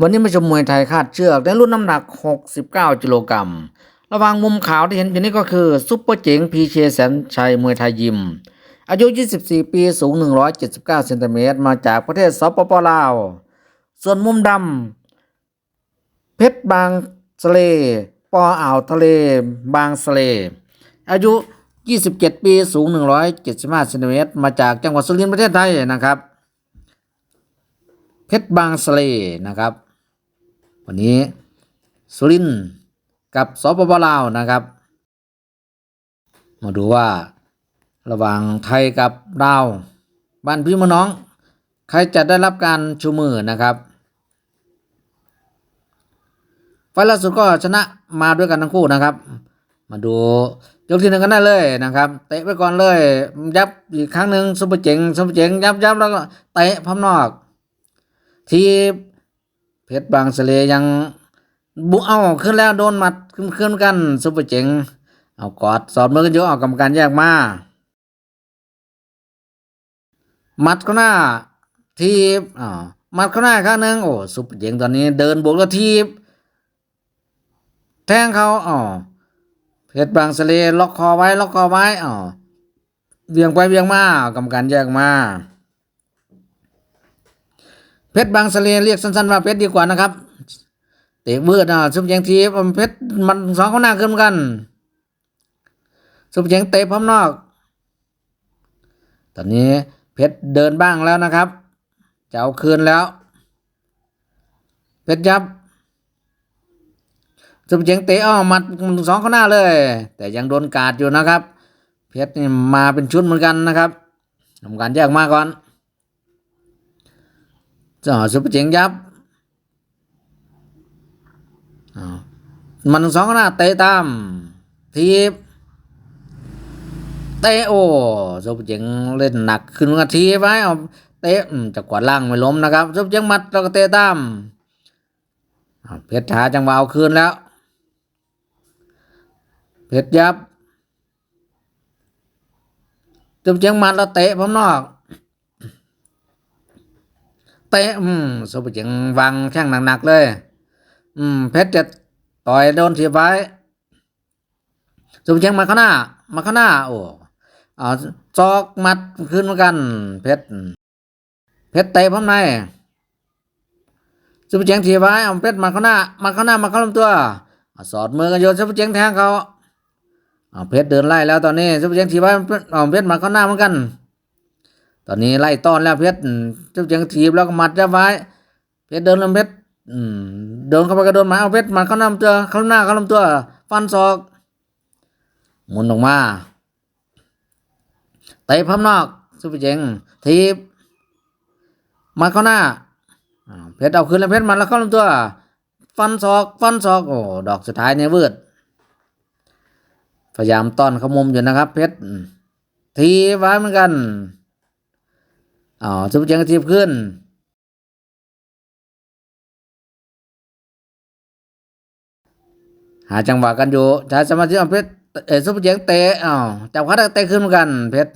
วันนี้มาชมมวยไทยคาดเชือกในรุ่นน้ำหนัก 69กิโลกรัม ระหว่างมุมขาวที่เห็นอยู่นี้ก็คือซุปเปอร์เจ๋งพีเชแสนชัยมวยไทยยิม อายุ 24 ปี สูง 179เซนติเมตร มาจากประเทศสปปลาว ส่วนมุมดำเพชรบางสเล ปออ่าวทะเล บางสเล อายุ 27 ปี สูง 175เซนติเมตร มาจากจังหวัดสุรินทร์ประเทศไทยนะครับ เพชรบางสเลนะครับ วันนี้สุรินกับสปปลาวนะครับ มาดูว่าระหว่างไทยกับลาวบ้านพี่มน้อง ใครจะได้รับการชูมือนะครับไฟล์ล่าสุดก็ชนะมาด้วยกันทั้งคู่นะครับ มาดูยกที่หนึ่งกันได้เลยนะครับ เตะไปก่อนเลย ยับอีกครั้งหนึ่งซุปเปอร์เจ๋งซุปเปอร์เจ๋งยับยับแล้วก็เตะพร้อมนอก ที เพชรบางสะเลยังบุเอาขึ้นแล้วโดนหมัดขึ้นขึ้นกันซุปเปอร์เจ๋งเอากอดสอบมือกันอยู่เอากรรมการแยกมาหมัดเข้าหน้าทีบอ่าหมัดเข้าหน้าข้างหนึ่งโอ้ซุปเปอร์เจ๋งตอนนี้เดินบวกแล้วทีบแทงเขาอ๋อเพชรบางสะเลล็อกคอไว้ล็อกคอไว้อ๋อเวียงไปเวียงมากรรมการแยกมา เพชรบางสะเลเรียกสั้นๆว่าเพชรดีกว่านะครับ เตะมืดอะซุปเปอร์เจ๋งทีบเพชรมันสองข้างหน้าขึ้นเหมือนกันซุปเปอร์เจ๋งเตะพร้อมนอก ตอนนี้เพชรเดินบ้างแล้วนะครับจะเอาคืนแล้ว เพชรยับซุปเปอร์เจ๋งเตะอ้อมัดสองข้างหน้าเลย แต่ยังโดนกาดอยู่นะครับ เพชรนี่มาเป็นชุดเหมือนกันนะครับทำการแยกมาก่อน จ้าซุปเปอร์เจ๋งยับมันสองหน้าเตะตามทีบเตะโอ้ซุปเปอร์เจ๋งเล่นหนักขึ้นมาทีไว้เอาเตะจะกวาดล่างไม่ล้มนะครับซุปเปอร์เจ๋งมัดแล้วก็เตะตามเพชรหาจังหวะเอาคืนแล้ว เพชรยับจุบเจียงมัดแล้วเตะพร้อมนอก ตะอืมสุปเจียงวางแข้งหนักๆเลย อืม เพชรจะต่อยโดนเสียบไว้สุปเจียงมาข้างหน้า มาข้างหน้า โอ้เอาจอกมัดขึ้นเหมือนกัน เพชรเพชรเตะพร้อมในสุปเจียงเสียบไว้เอาเพชรมาข้างหน้ามาข้างหน้ามาเข้าลำตัวสอดมือกันโยนสุปเจียงแทงเขาเอาเพชรเดินไล่แล้วตอนนี้ซุปเปอร์เจงทีไว้เอาเพชรมาข้าหน้าเหมือนกัน ตอนนี้ไล่ต้อนแล้วเพชรเปอร์เจงทีบแล้วก็มัดจะไว้เพชรเดินลำเพชรเดินเข้าไปก็โดนหมาเอาเพชรมาเข้าหน้าตัวเข้าหน้าเข้าลำตัว ฟันศอกหมุนออกมาเตะพับนอกซุปเปอร์เจงทีบมาเข้าหน้าเพชรเอาคืนแล้วเพชรมันแล้วเข้าลำตัว ฟันศอกฟันศอกโอ้ดอกสุดท้ายเนี่ยเวืดพยายามต้อนขมุมอยู่นะครับ เพชรทีไว้เหมือนกัน อ๋อซุปเปอร์เจงก็ทีบขึ้นหาจังหวะกันอยู่ใช้สมาธิเอาเพชรเอซุปเปอร์เจงเตะอ๋อจับขาเตะขึ้นเหมือนกันเพชร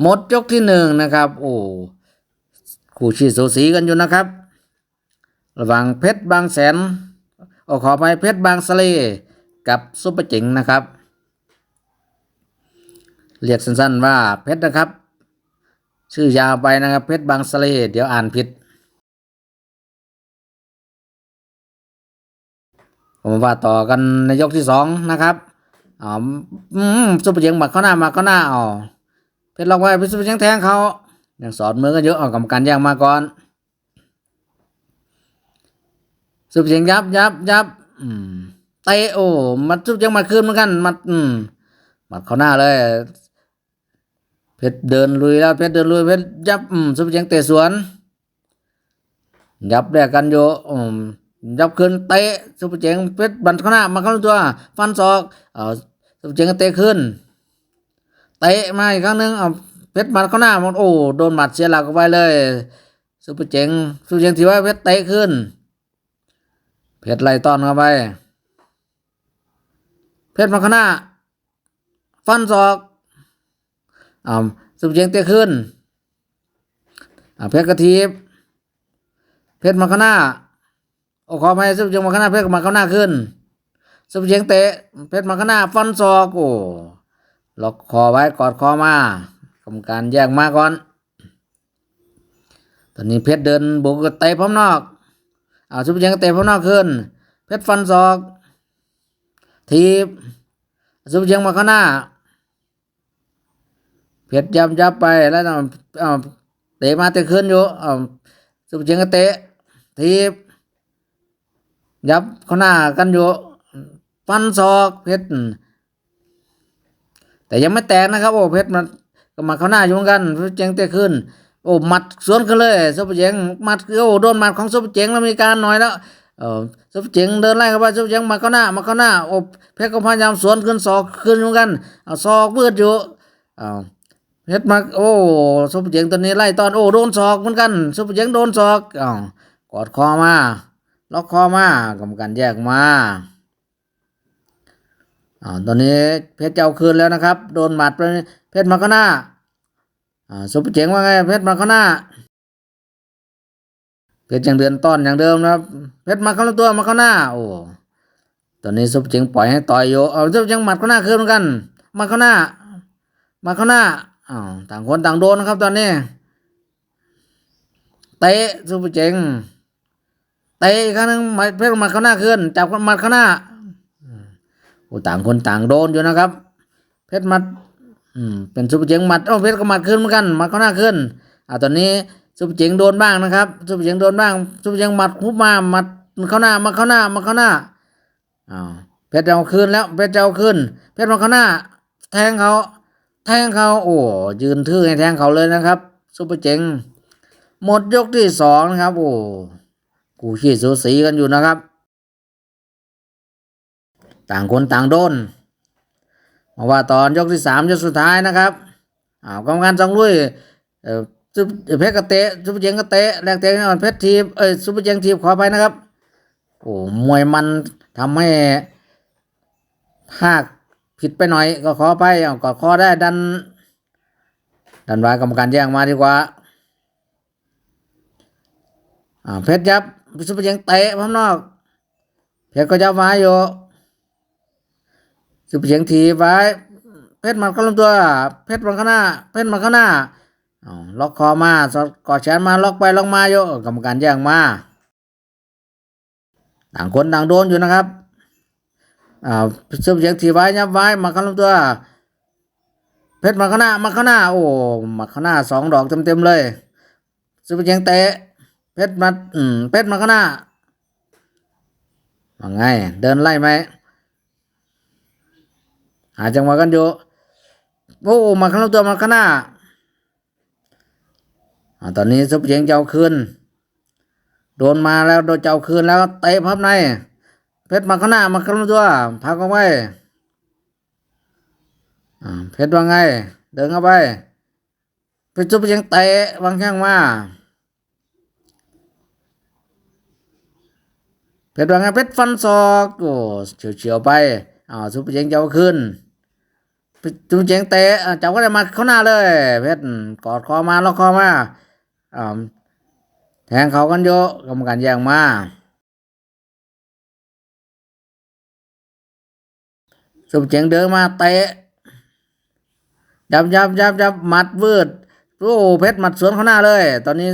หมดยกที่หนึ่งนะครับ โอ้คู่ชีสูสีกันอยู่นะครับ ระหว่างเพชรบางแสนโอ้ขอไปเพชรบางสะเลกับซุปเปอร์เจ๋งนะครับ เรียกสั้นๆว่าเพชรนะครับ ชื่อยาวไปนะครับ เพชรบางสะเลเดี๋ยวอ่านผิด ผมว่าต่อกันในยกที่สองนะครับอ๋อมซุปเปอร์เจ๋งมาเข้าหน้ามาเข้าหน้าอ๋อเพชรล็อกไว้เพชรซุปเปอร์เจ๋งแทงเขายังสอดมือกันเยอะออกกรรมการแย่งมาก่อนสุบเสียงยับยับยับอืมเตะโอ้มันสุบเสียงมาคืนเหมือนกันมัดอืมมัดเข้าหน้าเลย ชรเดินลุยแล้วเพชรเดินลุยเพชรยับสุบเสียงเตะสวนยับแลกกันอยู่อืมยับคืนเตะสุบเสียงเพชรบันข้าหน้ามาเข้าตัวฟันศอกเอาสุบเสียงเตะขึ้นเตะมาอีกครั้งหนึ่งเอาเพชรมัดเข้าหน้ามันโอ้โดนหมัดเสียหลักออกไปเลยสุบเสียงสุบเสียงถือว่าเพชรเตะขึ้น เพชรไล่ต้อนเข้าไป เพชรมาข้างหน้าฟันศอก อ่าสุบเจียงเตะขึ้นอ่าเพชรกระทีบเพชรมาข้างหน้าโอ้ขอไปซุปเปอร์เจงมาข้างหน้าเพชรมาข้างหน้าขึ้นซุปเปอร์เจงเตะเพชรมาข้างหน้าฟันศอกโอ้ล็อกคอไว้กอดคอมากรรมการแยกมาก่อน ตอนนี้เพชรเดินบุกเตะพร้อมนอกอ่าซุปเปอร์เจงเตะพร้อมนอกขึ้น เพชรฟันศอกทีบซุปเปอร์เจงมาข้างหน้า เพชรยับยับไปแล้วเอาเตะมาเตะขึ้นอยู่เอาซุปเปอร์เจงก็เตะทีบยับเข้าหน้ากันอยู่ฟันศอกเพชรแต่ยังไม่แตกนะครับ โอ้เพชรมันก็มาเข้าหน้าอยู่กันซุปเปอร์เจงเตะขึ้น โอ้หมัดสวนกันเลยซุปเปอร์เจงหมัดโอ้โดนหมัดของซุปเปอร์เจงแล้วมีการหน่อยแล้วเออซุปเปอร์เจงเดินไล่เข้าไปซุปเปอร์เจงมาเข้าหน้ามาเข้าหน้าโอ้เพชรก็พยายามสวนขึ้นศอกขึ้นเหมือนกันเอาศอกเบืดอยู่เอา เพชรมาโอ้ซุปเปอร์เจงตัวนี้ไล่ตอนโอ้โดนศอกเหมือนกันซุปเปอร์เจงโดนศอกอ้าวกอดคอมาล็อกคอมากรรมการแยกมาอ่าตอนนี้เพชรเจะเอาคืนแล้วนะครับ โดนหมัดไปเพชรมาข้างหน้าอ่าซุปเปอร์เจ๋งว่าไงเพชรมาข้างหน้าเพชรยังเดินต้อนอย่างเดิมนะครับ เพชรมาข้างตัวมาข้างหน้า โอ้ตอนนี้ซุปเปอร์เจ๋งปล่อยให้ต่อยอยู่เอาซุปเปอร์เจ๋งหมัดข้างหน้าคืนเหมือนกันมาข้างหน้ามาข้างหน้า อ้าวต่างคนต่างโดนนะครับ ตอนนี้ เตะซุปเปอร์เจ๋งเตะอีกครั้งหนึงมัดเพชรหมัดเข้าหน้าขึ้นจับมัดเข้าหน้าโอ้ต่างคนต่างโดนอยู่นะครับ เพชรมัด อืมเป็นซุปเปอร์เจ๋งมัดโอ้เพชรก็มัดขึ้นเหมือนกันมัดเข้าหน้าขึ้นอ่าตอนนี้ซุปเปอร์เจ๋งโดนบ้างนะครับซุปเปอร์เจ๋งโดนบ้างซุปเปอร์เจ๋งมัดคุบมามัดเข้าหน้ามาเข้าหน้ามาเข้าหน้าอ้าวเพชรจะเอาคืนแล้วเพชรจะเอาคืนเพชรมาเข้าหน้า แทงเขา แทงเขาโอ้ยืนทื่อให้แทงเขาเลยนะครับซุปเปอร์เจ๋งหมดยกที่สองนะครับ โอ้กูขี้สูสีกันอยู่นะครับ ต่างคนต่างโดนมาว่าตอนยกที่สามยกสุดท้ายนะครับอ้าวกรรมการจองลุยเอ่อซุปเพชรกระเตะซุปเปอร์เจงกระเตะแรงเตะนี่อ่อนเพชรทีบเอ้ยซุปเปอร์เจงทีบขอไปนะครับ โอ้มวยมันทำให้ภาค ผิดไปหน่อยก็ขอไปเอาก็ขอได้ดัน ดันไว้กรรมการแย่งมาดีกว่าอ่าเพชรยับซุปเปอร์เจงเตะพร้อมนอกเพชรก็ยับไว้อยู่ซุปเปอร์เจงทีบไว้เพชรมันก็ลงตัว เพชรมันข้างหน้า เพชรมันข้างหน้าล็อกคอมาสอดกอดแขนมาล็อกไปล็อกมาอยู่กรรมการแย่งมาต่างคนต่างโดนอยู่นะครับ อ่าซุปเปอร์เจงทีไว้ยับไว้มาข้างลงตัว เพชรมาข้างหน้ามาข้างหน้าโอ้มาข้างหน้าสองดอกเต็มๆเลยซุปเปอร์เจงเตะเพชรมาอืมเพชรมาข้างหน้าว่าไงเดินไล่ไหมหาจังหวะกันอยู่โอ้มาข้างตัวมาข้างหน้าอ่าตอนนี้ซุปเปอร์เจงเจ้าคืนโดนมาแล้วโดนเจ้าคืนแล้วเตะพับใน เพชรมาข้างหน้ามาข้างตัวพักเอาไว้เพชรว่าไง เดินเข้าไปเพชรซุปเปอร์เจงเตะวางแข้งมาเพชรว่าไงเพชรฟันศอกโอ้เฉียวเฉียวๆไปอ้าวซุปเปอร์เจงจะเอาขึ้นเพชรซุปเปอร์เจงเตะจับก็ได้มาเข้าหน้าเลย เพชรกอดคอมาล็อกคอมาอ่าแทงเขากันเยอะกรรมการแย่งมา ซุปเปอร์เจงเดินมาเตะยับยับยับยับหมัดวืดโอ้เพชรหมัดสวนเข้าหน้าเลย ตอนนี้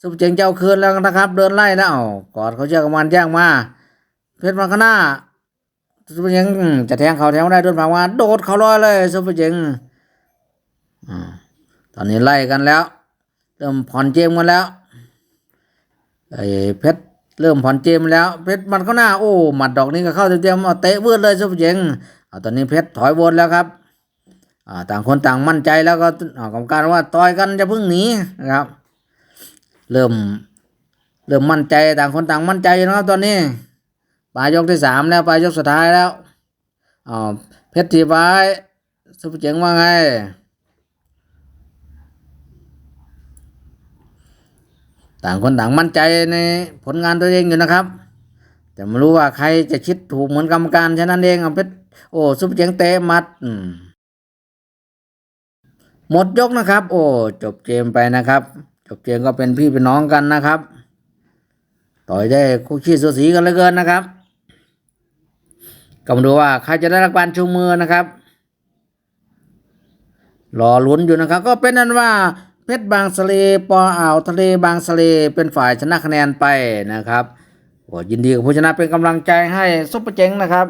ซุปเปอร์เจงจะเอาคืนแล้วนะครับ เดินไล่แล้วอ้กอดเขาเชือกกับมันแย่งมา เพชรมาข้างหน้าซุปเปอร์เจงจะแทงเขาแทงไม่ได้โดนผักมาโดดเขาลอยเลยซุปเปอร์เจงอ่าตอนนี้ไล่กันแล้ว เริ่มผ่อนเจมกันแล้วไอ้เพชรเริ่มผ่อนเจมแล้ว เพชรมันเข้าหน้าโอ้หมัดดอกนี้ก็เข้าเต็มๆเอาเตะเวืดเลยซุปเจง ตอนนี้เพชรถอยวนแล้วครับต่างคนต่างมั่นใจแล้วก็อ่ากรรมการว่าต่อยกันจะพึ่งหนีนะครับ เริ่มเริ่มมั่นใจต่างคนต่างมั่นใจอยู่นะครับ ตอนนี้ปลายยกที่สามแล้วปลายยกสุดท้ายแล้วอ๋อเพชรทีไว้สุภเจ๋งว่าไงต่างคนต่างมั่นใจในผลงานตัวเองอยู่นะครับ แต่ไม่รู้ว่าใครจะคิดถูกเหมือนกรรมการฉะนั้นเองเพชร โอ้สุภเจ๋งเตะมัดหมดยกนะครับ โอ้จบเกมไปนะครับ จบเจงก็เป็นพี่เป็นน้องกันนะครับ ต่อยได้คู่ขี้สูสีกันเหลือเกินนะครับก็มาดูว่าใครจะได้รับการชูมือนะครับ รอลุ้นอยู่นะครับ ก็เป็นนั้นว่าเพชรบางสะเลปออ่าวทะเลบางสะเลเป็นฝ่ายชนะคะแนนไปนะครับโอ้ยินดีกับผู้ชนะเป็นกำลังใจให้ซุปเปอร์เจ๋งนะครับ